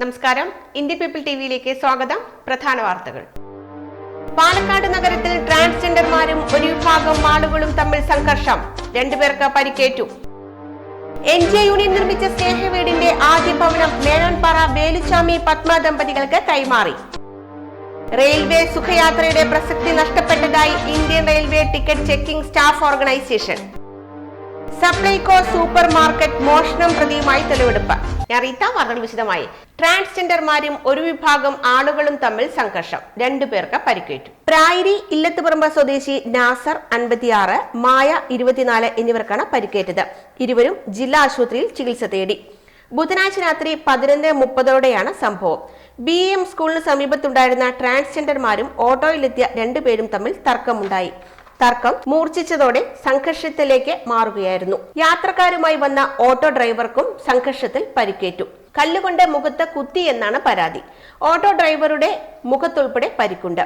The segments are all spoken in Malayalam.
നമസ്കാരം. ഇന്ത്യ പീപ്പിൾ ടിവിയിലേക്ക് സ്വാഗതം. പ്രധാന വാർത്തകൾ. പാലക്കാട് നഗരത്തിൽ ട്രാൻസ്ജെൻഡർമാരും ഒരു വിഭാഗം ആളുകളും തമ്മിൽ സംഘർഷം. രണ്ടുപേർക്ക് പരിക്കേറ്റു. എൻ ജെ യൂണിയൻ നിർമ്മിച്ച സ്നേഹവീടിന്റെ ആദ്യ ഭവനം മേനോൻപാറ വേലുസ്വാമി പത്മ ദമ്പതികൾക്ക് കൈമാറി. റെയിൽവേ സുഖയാത്രയുടെ പ്രസക്തി നഷ്ടപ്പെട്ടതായി Indian railway ticket checking staff organisation. Supplyco supermarket മോഷണം പ്രതിയുമായി തെളിവെടുപ്പ്. റീത്ത വിശദമായി. ട്രാൻസ്ജെൻഡർമാരും ഒരു വിഭാഗം ആളുകളും തമ്മിൽ സംഘർഷം. രണ്ടു പേർക്ക് പരിക്കേറ്റു. പ്രായരി ഇല്ലത്തുപറമ്പ് സ്വദേശി നാസർ അൻപത്തിയാറ് മായ ഇരുപത്തിനാല് എന്നിവർക്കാണ് പരിക്കേറ്റത്. ഇരുവരും ജില്ലാ ആശുപത്രിയിൽ ചികിത്സ തേടി. ബുധനാഴ്ച രാത്രി പതിനൊന്ന് മുപ്പതോടെയാണ് സംഭവം. ബി എം സ്കൂളിന് സമീപത്തുണ്ടായിരുന്ന ട്രാൻസ്ജെൻഡർമാരും ഓട്ടോയിലെത്തിയ രണ്ടുപേരും തമ്മിൽ തർക്കമുണ്ടായി. തർക്കം മൂർച്ഛിച്ചതോടെ സംഘർഷത്തിലേക്ക് മാറുകയായിരുന്നു. യാത്രക്കാരുമായി വന്ന ഓട്ടോ ഡ്രൈവർക്കും സംഘർഷത്തിൽ പരിക്കേറ്റു. കല്ലുകൊണ്ട് മുഖത്ത് കുത്തി എന്നാണ് പരാതി. ഓട്ടോ ഡ്രൈവറുടെ മുഖത്തുൾപ്പെടെ പരിക്കുണ്ട്.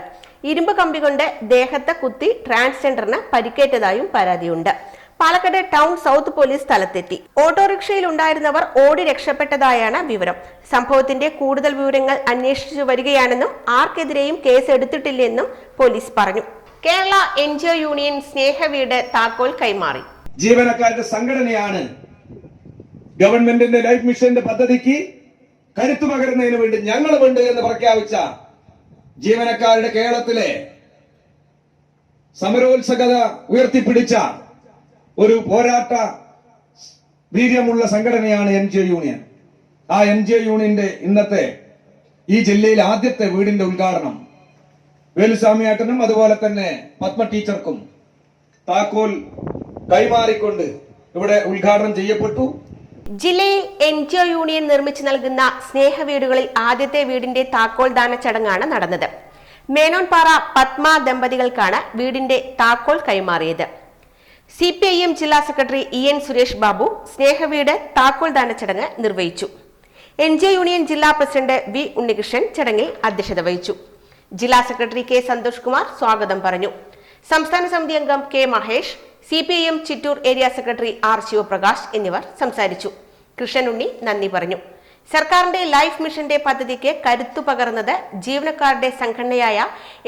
ഇരുമ്പ് കമ്പി കൊണ്ട് ദേഹത്ത് കുത്തി ട്രാൻസ്ജെൻഡറിന് പരിക്കേറ്റതായും പരാതിയുണ്ട്. പാലക്കാട് ടൗൺ സൗത്ത് പോലീസ് സ്ഥലത്തെത്തി. ഓട്ടോറിക്ഷയിൽ ഉണ്ടായിരുന്നവർ ഓടി രക്ഷപ്പെട്ടതായാണ് വിവരം. സംഭവത്തിന്റെ കൂടുതൽ വിവരങ്ങൾ അന്വേഷിച്ചു വരികയാണെന്നും ആർക്കെതിരെയും കേസ് എടുത്തിട്ടില്ലെന്നും പോലീസ് പറഞ്ഞു. Kerala N G O union സ്നേഹവീട് താക്കോൽ കൈമാറി. ജീവനക്കാരുടെ സംഘടനയാണ് ഗവൺമെന്റിന്റെ ലൈഫ് മിഷന്റെ പദ്ധതിക്ക് കരുത്തു പകരുന്നതിന് വേണ്ടി ഞങ്ങളുമുണ്ട് എന്ന് പ്രഖ്യാപിച്ച ജീവനക്കാരുടെ കേരളത്തിലെ സമരോത്സകത ഉയർത്തിപ്പിടിച്ച ഒരു പോരാട്ട വീര്യമുള്ള സംഘടനയാണ് എം ജെ യൂണിയൻ. ആ എം ജെ യൂണിയന്റെ ഇന്നത്തെ ഈ ജില്ലയിൽ ആദ്യത്തെ വീടിന്റെ ഉദ്ഘാടനം വേലുസ്വാമിയാട്ടനും അതുപോലെ തന്നെ പത്മ ടീച്ചർക്കും താക്കോൽ കൈമാറിക്കൊണ്ട് ഇവിടെ ഉദ്ഘാടനം ചെയ്യപ്പെട്ടു. ജില്ലയിൽ എൻ ജി ഒ യൂണിയൻ നിർമ്മിച്ചു നൽകുന്ന സ്നേഹ വീടുകളിൽ ആദ്യത്തെ വീടിന്റെ താക്കോൽ ദാന ചടങ്ങാണ് നടന്നത്. മേനോൻപാറ പത്മ ദമ്പതികൾക്കാണ് വീടിന്റെ താക്കോൽ കൈമാറിയത്. സി പി ഐ എം ജില്ലാ secretary E N Suresh Babu സ്നേഹവീട് താക്കോൽ ദാന ചടങ്ങ് നിർവഹിച്ചു. എൻ ജെ യൂണിയൻ ജില്ലാ പ്രസിഡന്റ് വി ഉണ്ണികൃഷ്ണൻ ചടങ്ങിൽ അധ്യക്ഷത വഹിച്ചു. ജില്ലാ സെക്രട്ടറി കെ സന്തോഷ് കുമാർ സ്വാഗതം പറഞ്ഞു. സംസ്ഥാന സമിതി അംഗം K Mahesh C P I M Chittur area secretary R Sivaprakash എന്നിവർ സംസാരിച്ചു. കൃഷ്ണനുണ്ണി നന്ദി പറഞ്ഞു. സർക്കാരിന്റെ ലൈഫ് മിഷന്റെ പദ്ധതിക്ക് കരുത്തു പകർന്നത് ജീവനക്കാരുടെ സംഘടനയായ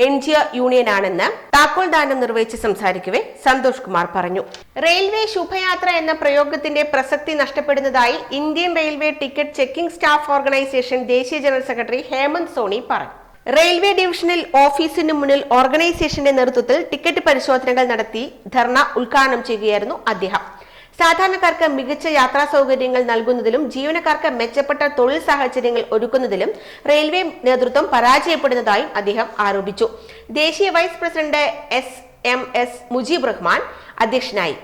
എൻ ജി ഒ യൂണിയനാണെന്ന് താക്കോൽ ദാനം നിർവഹിച്ച് സംസാരിക്കവെ സന്തോഷ് കുമാർ പറഞ്ഞു. റെയിൽവേ ശുഭയാത്ര എന്ന പ്രയോഗത്തിന്റെ പ്രസക്തി നഷ്ടപ്പെടുന്നതായി Indian railway ticket checking staff organisation ദേശീയ ജനറൽ സെക്രട്ടറി ഹേമന്ത് സോണി പറഞ്ഞു. റെയിൽവേ ഡിവിഷനിൽ ഓഫീസിന് മുന്നിൽ ഓർഗനൈസേഷന്റെ നേതൃത്വത്തിൽ ടിക്കറ്റ് പരിശോധനകൾ നടത്തി ധർണ ഉദ്ഘാടനം ചെയ്യുകയായിരുന്നു അദ്ദേഹം. സാധാരണക്കാർക്ക് മികച്ച യാത്രാ സൗകര്യങ്ങൾ നൽകുന്നതിലും ജീവനക്കാർക്ക് മെച്ചപ്പെട്ട തൊഴിൽ സാഹചര്യങ്ങൾ ഒരുക്കുന്നതിലും റെയിൽവേ നേതൃത്വം പരാജയപ്പെടുന്നതായും അദ്ദേഹം ആരോപിച്ചു. ദേശീയ vice president S M S Mujeeb Rahman അധ്യക്ഷനായി.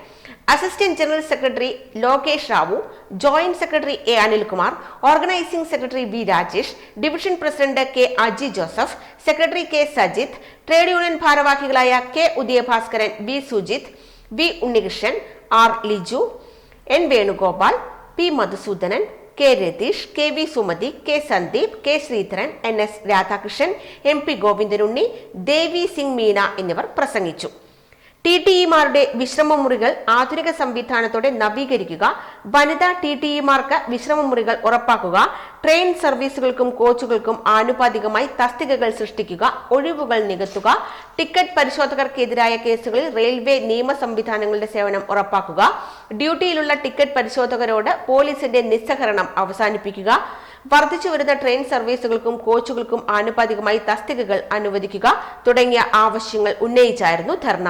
Assistant general secretary Lokesh Rao joint secretary A Anilkumar organising secretary V Rajesh division president K Aji Joseph secretary K Sajith trade union ഭാരവാഹികളായ K Udayabhaskaran V Sujith V Unnikrishnan R Liju N Venugopal P Madhusoodanan K Ratheesh K V Sumathi K Sandeep K Sreedharan N S Radhakrishnan M P Govindanunni Devi Singh Meena എന്നിവർ പ്രസംഗിച്ചു. ടി ടി ഇമാരുടെ വിശ്രമമുറികൾ ആധുനിക സംവിധാനത്തോടെ നവീകരിക്കുക. വനിതാ ടി ടി ഇമാർക്ക് വിശ്രമമുറികൾ ഉറപ്പാക്കുക. ട്രെയിൻ സർവീസുകൾക്കും കോച്ചുകൾക്കും ആനുപാതികമായി തസ്തികകൾ സൃഷ്ടിക്കുക. ഒഴിവുകൾ നികത്തുക. ടിക്കറ്റ് പരിശോധകർക്കെതിരായ കേസുകളിൽ റെയിൽവേ നിയമ സംവിധാനങ്ങളുടെ സേവനം ഉറപ്പാക്കുക. ഡ്യൂട്ടിയിലുള്ള ടിക്കറ്റ് പരിശോധകരോട് പോലീസിന്റെ നിസ്സഹരണം അവസാനിപ്പിക്കുക. വർദ്ധിച്ചു വരുന്ന ട്രെയിൻ സർവീസുകൾക്കും കോച്ചുകൾക്കും ആനുപാതികമായി തസ്തികകൾ അനുവദിക്കുക തുടങ്ങിയ ആവശ്യങ്ങൾ ഉന്നയിച്ചായിരുന്നു ധർണ.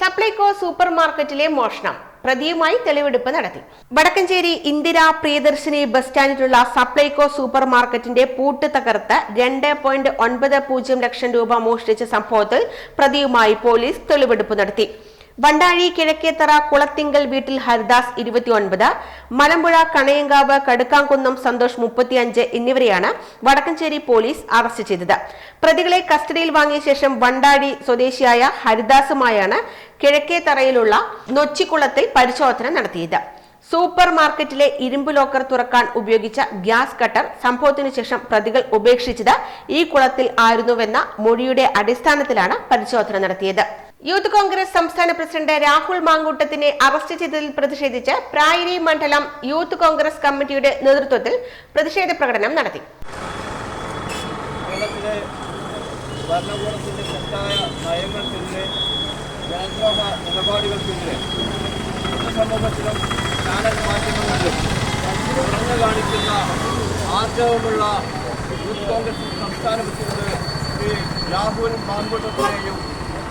സപ്ലൈകോ സൂപ്പർ മാർക്കറ്റിലെ മോഷണം. പ്രതിയുമായി തെളിവെടുപ്പ് നടത്തി. വടക്കഞ്ചേരി ഇന്ദിര പ്രിയദർശിനി ബസ് സ്റ്റാൻഡിലുള്ള സപ്ലൈകോ സൂപ്പർ മാർക്കറ്റിന്റെ പൂട്ട് തകർത്ത് രണ്ട് പോയിന്റ് ഒൻപത് പൂജ്യം ലക്ഷം രൂപ മോഷ്ടിച്ച സംഭവത്തിൽ പ്രതിയുമായി പോലീസ് തെളിവെടുപ്പ് നടത്തി. വണ്ടാഴി കിഴക്കേത്തറ കുളത്തിങ്കൽ വീട്ടിൽ ഹരിദാസ് ഇരുപത്തിയൊൻപത് മലമ്പുഴ കണയങ്കാവ് കടുക്കാംകുന്നം സന്തോഷ് മുപ്പത്തിയഞ്ച് എന്നിവരെയാണ് വടക്കഞ്ചേരി പോലീസ് അറസ്റ്റ് ചെയ്തത്. പ്രതികളെ കസ്റ്റഡിയിൽ വാങ്ങിയ ശേഷം വണ്ടാഴി സ്വദേശിയായ ഹരിദാസുമായാണ് കിഴക്കേത്തറയിലുള്ള നൊച്ചിക്കുളത്തിൽ പരിശോധന നടത്തിയത്. സൂപ്പർ മാർക്കറ്റിലെ ഇരുമ്പ് ലോക്കർ തുറക്കാൻ ഉപയോഗിച്ച ഗ്യാസ് കട്ടർ സംഭവത്തിനു ശേഷം പ്രതികൾ ഉപേക്ഷിച്ചത് ഈ കുളത്തിൽ ആയിരുന്നുവെന്ന മൊഴിയുടെ അടിസ്ഥാനത്തിലാണ് പരിശോധന നടത്തിയത്. യൂത്ത് കോൺഗ്രസ് സംസ്ഥാന പ്രസിഡന്റ് രാഹുൽ മാങ്കൂട്ടത്തിനെ അറസ്റ്റ് ചെയ്തതിൽ പ്രതിഷേധിച്ച് പ്രായരി മണ്ഡലം യൂത്ത് കോൺഗ്രസ് കമ്മിറ്റിയുടെ നേതൃത്വത്തിൽ പ്രതിഷേധ പ്രകടനം നടത്തി. കാണിക്കുന്ന ആർജവമുള്ള യൂത്ത് കോൺഗ്രസ് സംസ്ഥാന പ്രസിഡന്റ് ശ്രീ രാഹുൽ മാങ്കുട്ടത്തിനെയും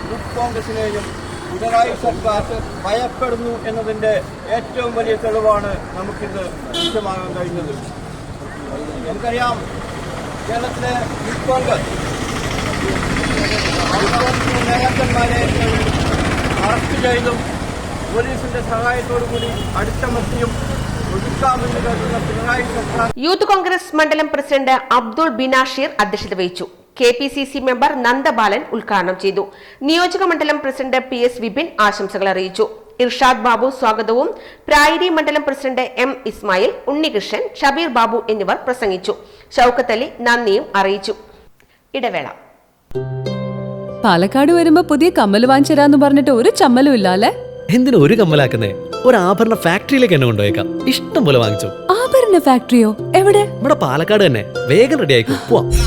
യൂത്ത് കോൺഗ്രസിനെയും പിണറായി സർക്കാർ ഭയപ്പെടുന്നു എന്നതിന്റെ ഏറ്റവും വലിയ തെളിവാണ് നമുക്കിത് ദൃശ്യമാകാൻ കഴിഞ്ഞത്. നമുക്കറിയാം കേരളത്തിലെ യൂത്ത് കോൺഗ്രസ് നേതാക്കന്മാരെ അറസ്റ്റ് ചെയ്തും പോലീസിന്റെ സഹായത്തോടു കൂടി അടിച്ചമർത്തിയും യൂത്ത് കോൺഗ്രസ് മണ്ഡലം പ്രസിഡന്റ് അബ്ദുൾ ബിനാഷീർ അധ്യക്ഷത വഹിച്ചു. K P C C member Nandabalan ഉദ്ഘാടനം ചെയ്തു. നിയോജക മണ്ഡലം പ്രസിഡന്റ് പി എസ് വിപിൻ ആശംസകൾ അറിയിച്ചു. ഇർഷാദ് ബാബു സ്വാഗതവും. പ്രായരി മണ്ഡലം പ്രസിഡന്റ് എം ഇസ്മായിൽ ഉണ്ണികൃഷ്ണൻ ഷബീർ ബാബു എന്നിവർ പ്രസംഗിച്ചു. ഷൌക്കത്ത് അലി നന്ദിയും അറിയിച്ചു. ഇടവേള. പാലക്കാട് വരുമ്പോ പുതിയ കമ്മൽ വാങ്ങിച്ചരാന്ന് പറഞ്ഞിട്ട് ഒരു ചമ്മലും ഇല്ല അല്ലേ എന്തിനു ഒരു കമ്മലാക്കുന്നേ? ഒരു ആഭരണ ഫാക്ടറിയിലേക്ക് എന്നെ കൊണ്ടുപോയേക്കാം. ഇഷ്ടം പോലെ വാങ്ങിച്ചു. ആഭരണ ഫാക്ടറിയോ? എവിടെ? ഇവിടെ പാലക്കാട് തന്നെ. വേഗം റെഡി ആയിക്കോ. പോവാം.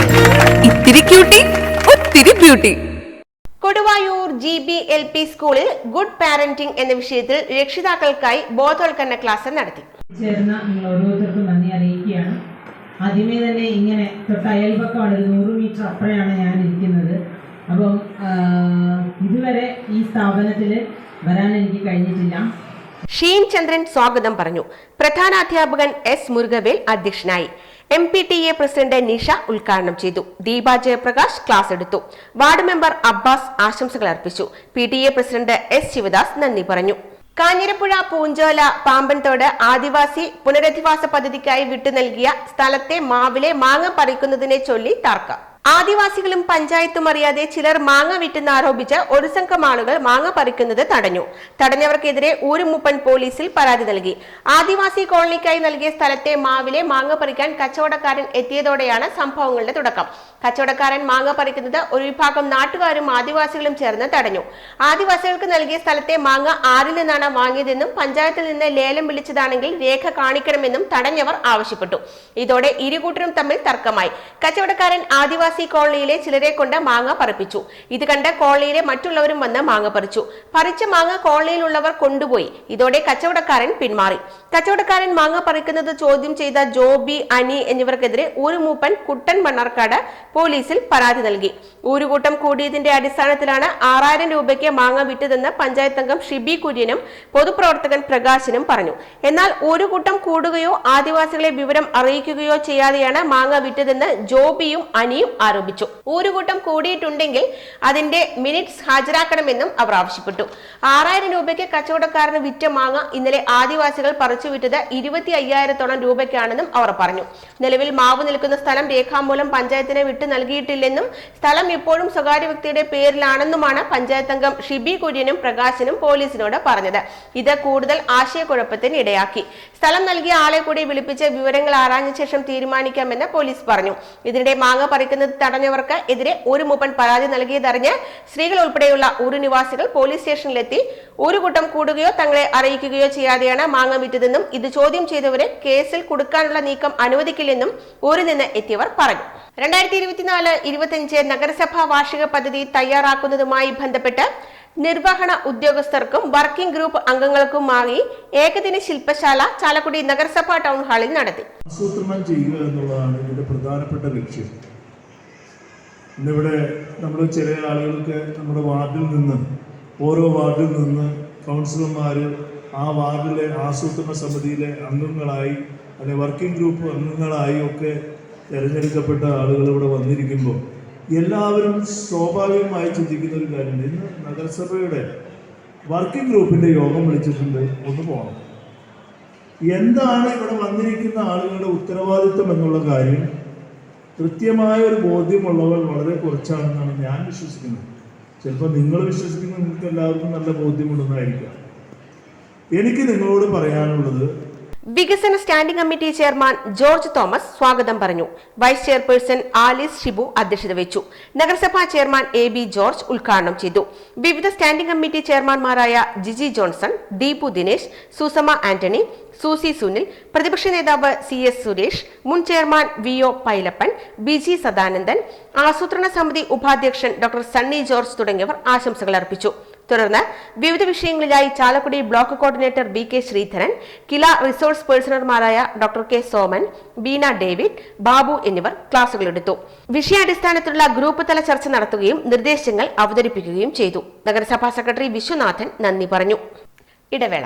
ഇത്തിരി ക്യൂട്ടി ഒത്തിരി beauty Koduvayur G B L P സ്കൂളിൽ ഗുഡ് പാരന്റിംഗ് എന്ന വിഷയത്തിൽ രക്ഷിതാക്കൾക്കായി ബോധവൽക്കരണ ക്ലാസ് നടത്തി. ചേർന്ന നിങ്ങൾ ഓരോരുത്തർക്കും നന്ദി അറിയിക്കുകയാണ്. ആദ്യമേ തന്നെ ഇങ്ങനെ തൊട്ട് അയൽപക്കമാണ് ഒരു നൂറ് മീറ്റർ അപ്പുറയാണ് ഞാൻ ഇരിക്കുന്നത്. അപ്പം ഇതുവരെ ഈ സ്ഥാപനത്തിൽ വരാൻ എനിക്ക് കഴിഞ്ഞിട്ടില്ല. ഷീൻ ചന്ദ്രൻ സ്വാഗതം പറഞ്ഞു. പ്രധാനാധ്യാപകൻ എസ് മുരുകവേൽ അധ്യക്ഷനായി. M P T A president Nisha ഉദ്ഘാടനം ചെയ്തു. ദീപ ജയപ്രകാശ് ക്ലാസ് എടുത്തു. വാർഡ് മെമ്പർ അബ്ബാസ് ആശംസകൾ അർപ്പിച്ചു. P T A president S Sivadas നന്ദി പറഞ്ഞു. കാഞ്ഞിരപ്പുഴ പൂഞ്ചോല പാമ്പൻതോട് ആദിവാസി പുനരധിവാസ പദ്ധതിക്കായി വിട്ടു നൽകിയ സ്ഥലത്തെ മാവിലെ മാങ്ങ പറിക്കുന്നതിനെ ചൊല്ലി തർക്കം. ആദിവാസികളും പഞ്ചായത്തും അറിയാതെ ചിലർ മാങ്ങ വിറ്റെന്ന് ആരോപിച്ച് ഒരു സംഘം ആളുകൾ മാങ്ങ പറിക്കുന്നത് തടഞ്ഞു. തടഞ്ഞവർക്കെതിരെ ഊരുമുപ്പൻ പോലീസിൽ പരാതി നൽകി. ആദിവാസി കോളനിക്കായി നൽകിയ സ്ഥലത്തെ മാവിലെ മാങ്ങ പറിക്കാൻ കച്ചവടക്കാരൻ എത്തിയതോടെയാണ് സംഭവങ്ങളുടെ തുടക്കം. കച്ചവടക്കാരൻ മാങ്ങ പറിക്കുന്നത് ഒരു വിഭാഗം നാട്ടുകാരും ആദിവാസികളും ചേർന്ന് തടഞ്ഞു. ആദിവാസികൾക്ക് നൽകിയ സ്ഥലത്തെ മാങ്ങ ആരിൽ നിന്നാണ് വാങ്ങിയതെന്നും പഞ്ചായത്തിൽ നിന്ന് ലേലം വിളിച്ചതാണെങ്കിൽ രേഖ കാണിക്കണമെന്നും തടഞ്ഞവർ ആവശ്യപ്പെട്ടു. ഇതോടെ ഇരുകൂട്ടരും തമ്മിൽ തർക്കമായി. കച്ചവടക്കാരൻ ആദിവാസി കോളനിയിലെ ചിലരെ കൊണ്ട് മാങ്ങ പറിപ്പിച്ചു. ഇത് കണ്ട് കോളനിയിലെ മറ്റുള്ളവരും വന്ന് മാങ്ങ പറിച്ചു. പറിച്ച മാങ്ങ കോളനിയിലുള്ളവർ കൊണ്ടുപോയി. ഇതോടെ കച്ചവടക്കാരൻ പിന്മാറി. കച്ചവടക്കാരൻ മാങ്ങ പറിക്കുന്നത് ചോദ്യം ചെയ്ത ജോബി അനി എന്നിവർക്കെതിരെ ഒരു മൂപ്പൻ കുട്ടൻ മണ്ണാർക്കാട് പോലീസിൽ പരാതി നൽകി. ഊരുകൂട്ടം കൂടിയതിന്റെ അടിസ്ഥാനത്തിലാണ് ആറായിരം രൂപയ്ക്ക് മാങ്ങ വിറ്റതെന്ന് പഞ്ചായത്ത് അംഗം ഷിബി കുര്യനും പൊതുപ്രവർത്തകൻ പ്രകാശനും പറഞ്ഞു. എന്നാൽ ഊരുകൂട്ടം കൂടുകയോ ആദിവാസികളെ വിവരം അറിയിക്കുകയോ ചെയ്യാതെയാണ് മാങ്ങ വിറ്റതെന്ന് ജോബിയും അനിയും ആരോപിച്ചു. ഊരുകൂട്ടം കൂടിയിട്ടുണ്ടെങ്കിൽ അതിന്റെ മിനിറ്റ്സ് ഹാജരാക്കണമെന്നും അവർ ആവശ്യപ്പെട്ടു. ആറായിരം രൂപയ്ക്ക് കച്ചവടക്കാരന് വിറ്റ മാങ്ങ ഇന്നലെ ആദിവാസികൾ പറിച്ചു വിറ്റത് ഇരുപത്തി അയ്യായിരത്തോളം രൂപയ്ക്കാണെന്നും അവർ പറഞ്ഞു. നിലവിൽ മാവ് നിൽക്കുന്ന സ്ഥലം രേഖാമൂലം പഞ്ചായത്തിനെ വിട്ടു നൽകിയിട്ടില്ലെന്നും സ്ഥലം ഇപ്പോഴും സ്വകാര്യ വ്യക്തിയുടെ പേരിലാണെന്നുമാണ് പഞ്ചായത്ത് അംഗം ഷിബി കുര്യനും പ്രകാശനും പോലീസിനോട് പറഞ്ഞത്. ഇത് കൂടുതൽ ആശയക്കുഴപ്പത്തിന് ഇടയാക്കി. സ്ഥലം നൽകിയ ആളെ കൂടി വിളിപ്പിച്ച് വിവരങ്ങൾ ആരാഞ്ഞ ശേഷം തീരുമാനിക്കാമെന്ന് പോലീസ് പറഞ്ഞു. ഇതിനിടെ മാങ്ങ പറിക്കുന്നത് തടഞ്ഞവർക്ക് എതിരെ ഒരു മുപ്പൻ പരാതി നൽകിയതറിഞ്ഞ് സ്ത്രീകൾ ഉൾപ്പെടെയുള്ള ഊരു നിവാസികൾ പോലീസ് സ്റ്റേഷനിലെത്തി. ഒരു കൂട്ടം കൂടുകയോ തങ്ങളെ അറിയിക്കുകയോ ചെയ്യാതെയാണ് മാങ്ങ വിറ്റതെന്നും ഇത് ചോദ്യം ചെയ്തവരെ കേസിൽ കൊടുക്കാനുള്ള നീക്കം അനുവദിക്കില്ലെന്നും ഊരിൽ നിന്ന് എത്തിയവർ പറഞ്ഞു. രണ്ടായിരത്തി ഇരുപത്തിനാല് ഇരുപത്തിയഞ്ച് നഗരസഭാ വാർഷിക പദ്ധതി തയ്യാറാക്കുന്നതുമായി ബന്ധപ്പെട്ട് നിർവഹണ ഉദ്യോഗസ്ഥർക്കും വർക്കിംഗ് ഗ്രൂപ്പ് അംഗങ്ങൾക്കുമായി ഏകദിന ശില്പശാല ചാലക്കുടി നഗരസഭാ ടൗൺ ഹാളിൽ നടത്തി. ആസൂത്രണം ചെയ്യുക എന്നുള്ളതാണ് ഇതിന്റെ പ്രധാനപ്പെട്ട ലക്ഷ്യം. ഇന്നിവിടെ നമ്മൾ ചില ആളുകൾക്ക് നമ്മുടെ വാർഡിൽ നിന്ന് ഓരോ വാർഡിൽ നിന്ന് കൗൺസിലർമാർ ആ വാർഡിലെ ആസൂത്രണ സമിതിയിലെ അംഗങ്ങളായി അല്ലെ വർക്കിംഗ് ഗ്രൂപ്പ് അംഗങ്ങളായി ഒക്കെ തിരഞ്ഞെടുക്കപ്പെട്ട ആളുകൾ ഇവിടെ വന്നിരിക്കുമ്പോൾ എല്ലാവരും സ്വാഭാവികമായി ചിന്തിക്കുന്ന ഒരു കാര്യമുണ്ട്. ഇന്ന് നഗരസഭയുടെ വർക്കിംഗ് ഗ്രൂപ്പിന്റെ യോഗം വിളിച്ചിട്ടുണ്ട്. ഒന്ന് പോകണം എന്താണ് ഇവിടെ വന്നിരിക്കുന്ന ആളുകളുടെ ഉത്തരവാദിത്വം എന്നുള്ള കാര്യം കൃത്യമായ ഒരു ബോധ്യമുള്ളവർ വളരെ കുറച്ചാണെന്നാണ് ഞാൻ വിശ്വസിക്കുന്നത്. ചിലപ്പോൾ നിങ്ങൾ വിശ്വസിക്കുന്ന നിങ്ങൾക്ക് എല്ലാവർക്കും നല്ല ബോധ്യമുണ്ടെന്നായിരിക്കാം. എനിക്ക് നിങ്ങളോട് പറയാനുള്ളത് വികസന standing committee chairman George Thomas സ്വാഗതം പറഞ്ഞു. വൈസ് ചെയർപേഴ്സൺ ആലിസ് ഷിബു അധ്യക്ഷത വെച്ചു നഗരസഭാ ചെയർമാൻ എ ബി ജോർജ് ഉദ്ഘാടനം ചെയ്തു. വിവിധ standing committee ചെയർമാൻമാരായ Jiji Johnson Deepu Dinesh Susama Antony Susie Sunil പ്രതിപക്ഷ നേതാവ് സി എസ് സുരേഷ് മുൻ chairman V O Pailappan B G Sadanandan ആസൂത്രണ സമിതി ഉപാധ്യക്ഷൻ ഡോക്ടർ സണ്ണി ജോർജ് തുടങ്ങിയവർ ആശംസകൾ അർപ്പിച്ചു. തുടർന്ന് വിവിധ വിഷയങ്ങളിലായി Chalakudy block coordinator B K Sreedharan KILA resource പേഴ്സണർമാരായ doctor K Soman Beena David Babu എന്നിവർ ക്ലാസുകളെടുത്തു വിഷയാടിസ്ഥാനത്തിലുള്ള ഗ്രൂപ്പ് തല ചർച്ച നടത്തുകയും നിർദ്ദേശങ്ങൾ അവതരിപ്പിക്കുകയും ചെയ്തു. നഗരസഭാ സെക്രട്ടറി വിശ്വനാഥൻ നന്ദി പറഞ്ഞു. ഇടവേള.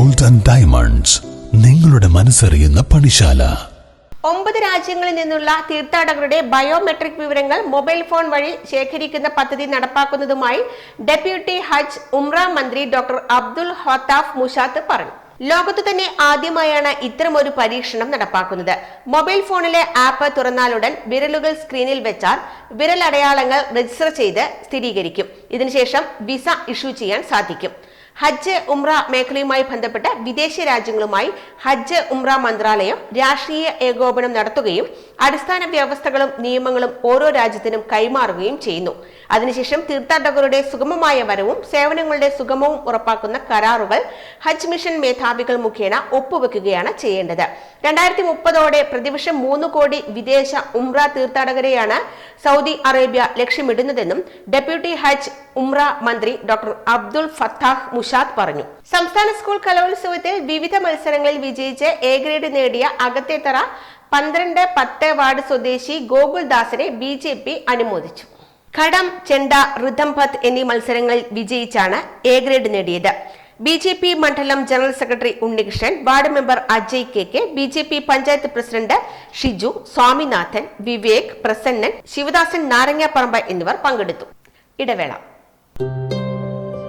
ഗോൾഡ് ആൻഡ് ഡയമണ്ട്സ് നിങ്ങളുടെ മനസ്സറിയുന്ന പണിശാല. ഒമ്പത് രാജ്യങ്ങളിൽ നിന്നുള്ള തീർത്ഥാടകരുടെ ബയോമെട്രിക് വിവരങ്ങൾ മൊബൈൽ ഫോൺ വഴി ശേഖരിക്കുന്ന പദ്ധതി നടപ്പാക്കുന്നതുമായി ഡെപ്യൂട്ടി ഹജ്ജ് ഉംറ മന്ത്രി ഡോക്ടർ അബ്ദുൽ ഹത്താഫ് മുഷാത്ത് പറഞ്ഞു. ലോകത്ത് തന്നെ ആദ്യമായാണ് ഇത്തരമൊരു പരീക്ഷണം നടപ്പാക്കുന്നത്. മൊബൈൽ ഫോണിലെ ആപ്പ് തുറന്നാലുടൻ വിരലുകൾ സ്ക്രീനിൽ വെച്ചാൽ വിരലടയാളങ്ങൾ രജിസ്റ്റർ ചെയ്ത് സ്ഥിരീകരിക്കും. ഇതിനുശേഷം വിസ ഇഷ്യൂ ചെയ്യാൻ സാധിക്കും. ഹജ്ജ് ഉംറ മേഖലയുമായി ബന്ധപ്പെട്ട് വിദേശ രാജ്യങ്ങളുമായി ഹജ്ജ് ഉംറ മന്ത്രാലയം രാഷ്ട്രീയ ഏകോപനം നടത്തുകയും അടിസ്ഥാന വ്യവസ്ഥകളും നിയമങ്ങളും ഓരോ രാജ്യത്തിനും കൈമാറുകയും ചെയ്യുന്നു. അതിനുശേഷം തീർത്ഥാടകരുടെ സുഗമമായ വരവും സേവനങ്ങളുടെ സുഗമവും ഉറപ്പാക്കുന്ന കരാറുകൾ ഹജ്ജ് മിഷൻ മേധാവികൾ മുഖേന ഒപ്പുവെക്കുകയാണ് ചെയ്യേണ്ടത്. രണ്ടായിരത്തി മുപ്പതോടെ പ്രതിവർഷം മൂന്ന് കോടി വിദേശ ഉംറ തീർത്ഥാടകരെയാണ് സൗദി അറേബ്യ ലക്ഷ്യമിടുന്നതെന്നും ഡെപ്യൂട്ടി ഹജ്ജ് ഉംറ മന്ത്രി ഡോക്ടർ അബ്ദുൾ ഫത്താഹ് മുഷാദ് പറഞ്ഞു. സംസ്ഥാന സ്കൂൾ കലോത്സവത്തിൽ വിവിധ മത്സരങ്ങളിൽ വിജയിച്ച് എ ഗ്രേഡ് നേടിയ അകത്തേത്തറ പന്ത്രണ്ട് പത്ത് വാർഡ് സ്വദേശി ഗോകുൽദാസിനെ ബി ജെ പി അനുമോദിച്ചു. ഘടം ചെണ്ട ഋതംപത് എന്നീ മത്സരങ്ങളിൽ വിജയിച്ചാണ് എ ഗ്രേഡ് നേടിയത്. ബി ജെ പി മണ്ഡലം general secretary Unnikrishnan ward member Ajay K K B J P panchayat president Shiju Swaminathan Vivek Prasannan Sivadasan Narangaparambu എന്നിവർ പങ്കെടുത്തു. ഇടവേള.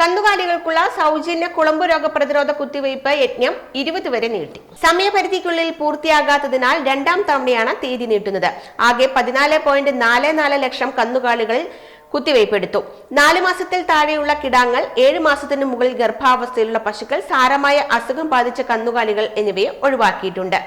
കന്നുകാലികൾക്കുള്ള സൗജന്യ കുളമ്പ് രോഗ പ്രതിരോധ കുത്തിവയ്പ് യജ്ഞം ഇരുപത് വരെ നീട്ടി. സമയപരിധിക്കുള്ളിൽ പൂർത്തിയാകാത്തതിനാൽ രണ്ടാം തവണയാണ് തീയതി നീട്ടുന്നത്. ആകെ പതിനാല് പോയിന്റ് നാല് നാല് ലക്ഷം കന്നുകാലികളിൽ കുത്തിവയ്പ് എടുത്തു നാല് മാസത്തിൽ താഴെയുള്ള കിടാങ്ങൾ ഏഴ് മാസത്തിനു മുകളിൽ ഗർഭാവസ്ഥയിലുള്ള പശുക്കൾ സാരമായ അസുഖം ബാധിച്ച കന്നുകാലികൾ എന്നിവയെ ഒഴിവാക്കിയിട്ടുണ്ട്.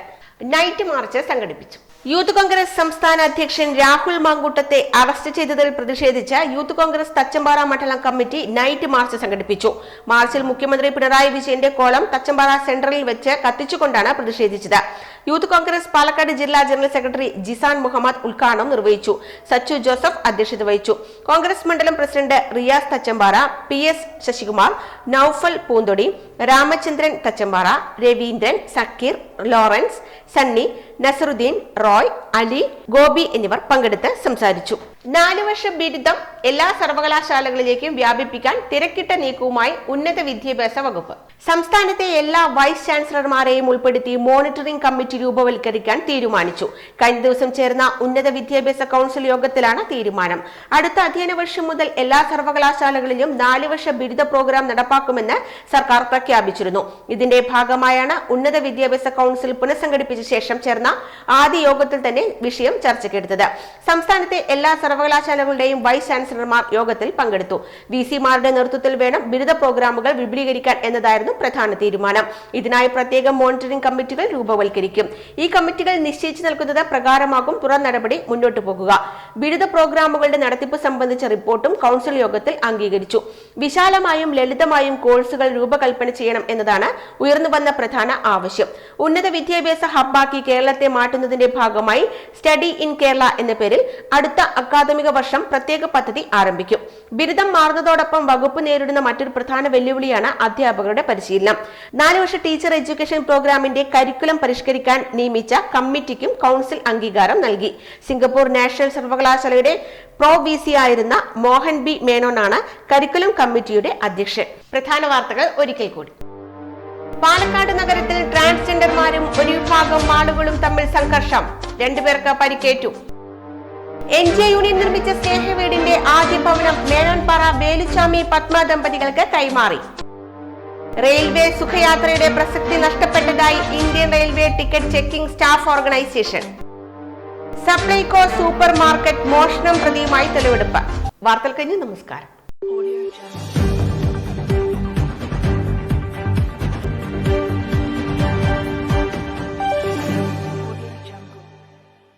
നൈറ്റ് മാർച്ച് സംഘടിപ്പിച്ചു. യൂത്ത് കോൺഗ്രസ് സംസ്ഥാന അധ്യക്ഷൻ രാഹുൽ മാങ്കൂട്ടത്തെ അറസ്റ്റ് ചെയ്തതിൽ പ്രതിഷേധിച്ച് യൂത്ത് കോൺഗ്രസ് തച്ചമ്പാറ മണ്ഡലം കമ്മിറ്റി നൈറ്റ് മാർച്ച് സംഘടിപ്പിച്ചു. മാർച്ചിൽ മുഖ്യമന്ത്രി പിണറായി വിജയന്റെ കോളം തച്ചമ്പാറ സെന്ററിൽ വെച്ച് കത്തിച്ചുകൊണ്ടാണ് പ്രതിഷേധിച്ചത്. യൂത്ത് കോൺഗ്രസ് പാലക്കാട് ജില്ലാ ജനറൽ സെക്രട്ടറി ജിസാൻ മുഹമ്മദ് ഉദ്ഘാടനം നിർവഹിച്ചു. സച്ചു ജോസഫ് അധ്യക്ഷത വഹിച്ചു. കോൺഗ്രസ് മണ്ഡലം president Riyas Thachampara P S Sasikumar Noufal Poonthodi Ramachandran Thachampara Raveendran Sakeer Lawrence Sunny Nasaruddin Roy Ali Gopi എന്നിവർ പങ്കെടുത്ത് സംസാരിച്ചു. നാലു വർഷ ബിരുദം എല്ലാ സർവകലാശാലകളിലേക്കും വ്യാപിപ്പിക്കാൻ തിരക്കിട്ട നീക്കവുമായി ഉന്നത വിദ്യാഭ്യാസ വകുപ്പ്. സംസ്ഥാനത്തെ എല്ലാ വൈസ് ചാൻസലർമാരെയും ഉൾപ്പെടുത്തി മോണിറ്ററിംഗ് കമ്മിറ്റി രൂപവൽക്കരിക്കാൻ തീരുമാനിച്ചു. കഴിഞ്ഞ ദിവസം ചേർന്ന ഉന്നത വിദ്യാഭ്യാസ കൌൺസിൽ യോഗത്തിലാണ് തീരുമാനം. അടുത്ത അധ്യയന വർഷം മുതൽ എല്ലാ സർവകലാശാലകളിലും നാല് വർഷ ബിരുദ പ്രോഗ്രാം നടപ്പാക്കുമെന്ന് സർക്കാർ പ്രഖ്യാപിച്ചിരുന്നു. ഇതിന്റെ ഭാഗമായാണ് ഉന്നത വിദ്യാഭ്യാസ കൌൺസിൽ പുനഃസംഘടിപ്പിച്ച ശേഷം ചേർന്ന ആദ്യ യോഗത്തിൽ തന്നെ വിഷയം ചർച്ചയ്ക്കെടുത്തത്. സംസ്ഥാനത്തെ എല്ലാ സർവകലാശാലകളുടെയും വൈസ് ചാൻസലർമാർ യോഗത്തിൽ പങ്കെടുത്തു. വി സിമാരുടെ നേതൃത്വത്തിൽ വേണം ബിരുദ പ്രോഗ്രാമുകൾ വിപുലീകരിക്കാൻ എന്നതായിരുന്നു പ്രധാന തീരുമാനം. ഇതിനായി പ്രത്യേക മോണിറ്ററിംഗ് കമ്മിറ്റികൾ രൂപവൽക്കരിക്കും. ഈ കമ്മിറ്റികൾ നിശ്ചയിച്ചു നൽകുന്നത് പ്രകാരമാകും തുറ നടപടി മുന്നോട്ടു പോകുക. ബിരുദ പ്രോഗ്രാമുകളുടെ നടത്തിപ്പ് സംബന്ധിച്ച റിപ്പോർട്ടും കൗൺസിൽ യോഗത്തിൽ അംഗീകരിച്ചു. വിശാലമായും ലളിതമായും കോഴ്സുകൾ രൂപകൽപ്പന ചെയ്യണം എന്നതാണ് ഉയർന്നു വന്ന പ്രധാന ആവശ്യം. ഉന്നത വിദ്യാഭ്യാസ ഹബ്ബാക്കി കേരളത്തെ മാറ്റുന്നതിന്റെ ഭാഗമായി സ്റ്റഡി ഇൻ കേരള എന്ന പേരിൽ അടുത്ത അക്കാദമിക വർഷം പ്രത്യേക പദ്ധതി ആരംഭിക്കും. ബിരുദം മാറുന്നതോടൊപ്പം വകുപ്പ് നേരിടുന്ന മറ്റൊരു പ്രധാന വെല്ലുവിളിയാണ് അധ്യാപകരുടെ പരിശീലനം. നാല് വർഷ ടീച്ചർ എഡ്യൂക്കേഷൻ പ്രോഗ്രാമിന്റെ കരിക്കുലം പരിഷ്കരിക്കാൻ നിയമിച്ച കമ്മിറ്റിക്കും കൗൺസിൽ അംഗീകാരം നൽകി. സിംഗപ്പൂർ നാഷണൽ സർവകലാശാലയുടെ പ്രോ വി സി ആയിരുന്ന മോഹൻ ബി മേനോനാണ് കരിക്കുലം കമ്മിറ്റിയുടെ അധ്യക്ഷൻ. പ്രധാന വാർത്തകൾ ഒരിക്കൽ കൂടി. പാലക്കാട് നഗരത്തിൽ ട്രാൻസ്ജെൻഡർമാരും ഒരു വിഭാഗം ആളുകളും തമ്മിൽ സംഘർഷം. രണ്ടുപേർക്ക് പരിക്കേറ്റു. എൻ ജെ യൂണിയൻ നിർമ്മിച്ച സ്നേഹവീടിന്റെ ആദ്യ ഭവനം മേനോൻപാറ വേലുസ്വാമി പത്മ ദമ്പതികൾക്ക് കൈമാറി. റെയിൽവേ സുഖയാത്രയുടെ പ്രസക്തി നഷ്ടപ്പെട്ടതായി Indian railway ticket checking staff organisation. Supplyco supermarket മോഷണം പ്രതിയുമായി തെളിവെടുപ്പ്. വാർത്തകൾ കഴിഞ്ഞ് നമസ്കാരം.